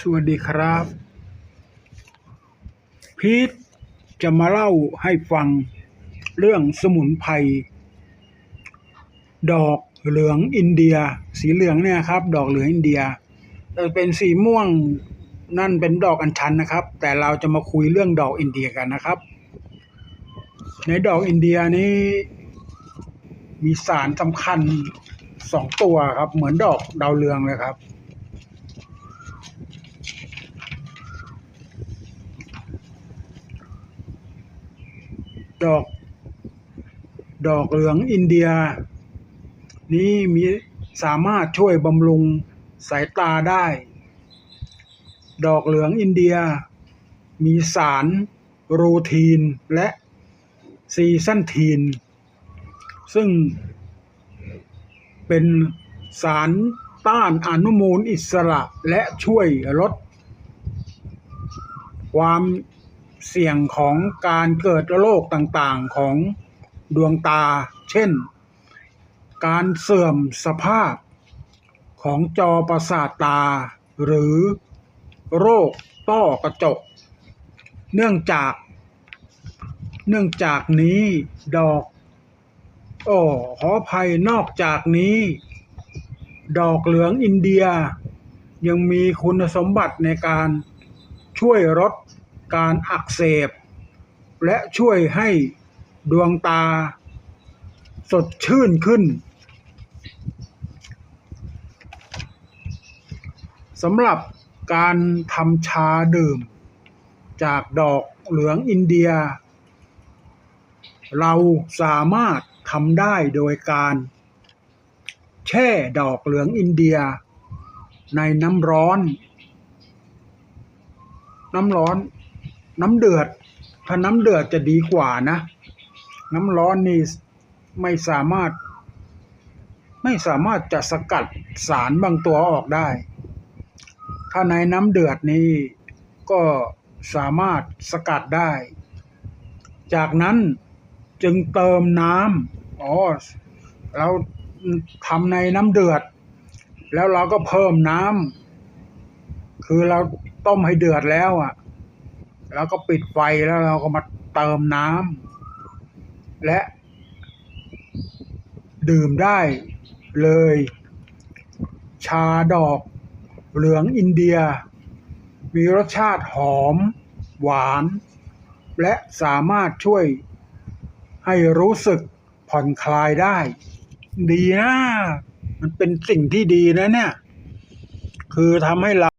สวัสดีครับ พีทจะมาเล่าให้ฟังเรื่องสมุนไพรดอกเหลืองอินเดีย สีเหลืองเนี่ยครับ ดอกเหลืองอินเดียแต่เป็นสีม่วงนั่นเป็นดอกอัญชันนะครับ แต่เราจะมาคุยเรื่องดอกอินเดียกันนะครับ ในดอกอินเดียนี้มีสารสำคัญสองตัวครับ เหมือนดอกดาวเรืองเลยครับ ดอก ดอกเหลืองอินเดีย นี้มีสามารถช่วยบำรุงสายตาได้ ดอกเหลืองอินเดีย มีสารโรทีนและซีซันทีน ซึ่งเป็นสารต้านอนุมูลอิสระและช่วยลดความ เสี่ยงของการเกิดโรคต่างๆของดวงตา เช่น การเสื่อมสภาพของจอประสาทตา หรือโรคต้อกระจก เนื่องจาก เนื่องจากนี้ดอกโอ้ขออภัยนอกจากนี้ ดอกเหลืองอินเดีย ยังมีคุณสมบัติในการช่วยลด การอักเสบ และช่วยให้ดวงตา สดชื่นขึ้นสำหรับการทำชาดื่ม จากดอกเหลืองอินเดีย เราสามารถทำได้โดยการ แช่ดอกเหลืองอินเดีย ในน้ำร้อน น้ำร้อน น้ำเดือด ถ้าน้ำเดือดจะดีกว่านะ น้ำร้อนนี่ไม่สามารถ ไม่สามารถจะสกัดสารบางตัวออกได้ ถ้าในน้ำเดือดนี้ก็สามารถสกัดได้ จากนั้นจึงเติมน้ำอ๋อเราทำในน้ำเดือด แล้วเราก็เพิ่มน้ำคือเราต้มให้เดือดแล้วอะ แล้วก็ปิดไฟแล้วเราก็มาเติมน้ำและ ดื่มได้เลย ชาดอก เหลืองอินเดีย มีรสชาติหอม หวาน และสามารถช่วยให้รู้สึกผ่อนคลายได้ ดีนะ มันเป็นสิ่งที่ดีนะเนี่ย คือทำให้เรา